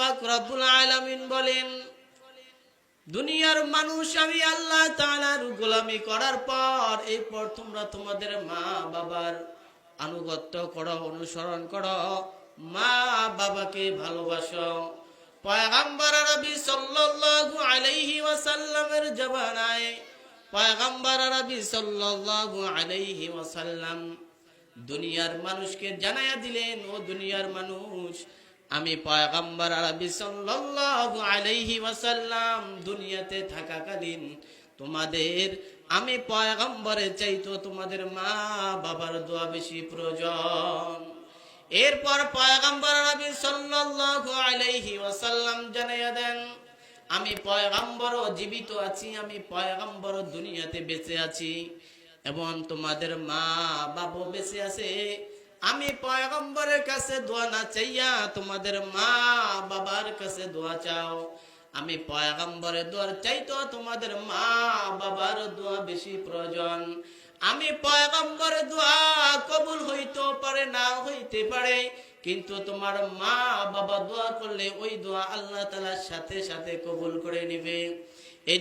পাক রব্বুল আলামিন বলেন, দুনিয়ার মানুষ আমি আল্লাহ তাআলার গোলামি করার পর এরপর তোমরা তোমাদের মা বাবার আনুগত্য করো, অনুসরণ করো মা বাবাকে ভালোবাসো। পয়গাম্বর নবী সাল্লাল্লাহু আলাইহি ওয়াসাল্লামের জবানায় পয়গাম্বর নবী সাল্লাল্লাহু আলাইহি ওয়াসাল্লাম দুনিয়ার মানুষকে জানায়া দিলেন, ও দুনিয়ার মানুষ আমি পয়গম্বর আরবি সাল্লাল্লাহু আলাইহি ওয়াসাল্লাম দুনিয়াতে থাকাকালীন তোমাদের, আমি পয়গম্বরের চাইতো তোমাদের মা বাবার দোয়া বেশি প্রয়োজন। এরপর পয়গম্বর নবী সাল্লাল্লাহু আলাইহি ওয়াসাল্লাম জানাইয়া দেন, আমি পয়গম্বর জীবিত আছি, আমি পয়গম্বর দুনিয়াতে বেঁচে আছি, এবং তোমাদের মা বাবা বেঁচে আছে। আমি পয়গম্বরের কাছে দোয়া না চাইয়া তোমাদের মা বাবার কাছে দোয়া চাও। আমি পয়গম্বরের দোয়ার চাইতো তোমাদের মা বাবার দোয়া বেশি প্রয়োজন। আমি পয়গম্বরের দোয়া কবুল হইতে পারে, না হইতে পারে, কিন্তু তোমার মা বাবা দোয়া করলে ওই দোয়া আল্লাহ তালার সাথে সাথে কবুল করে নিবে। এই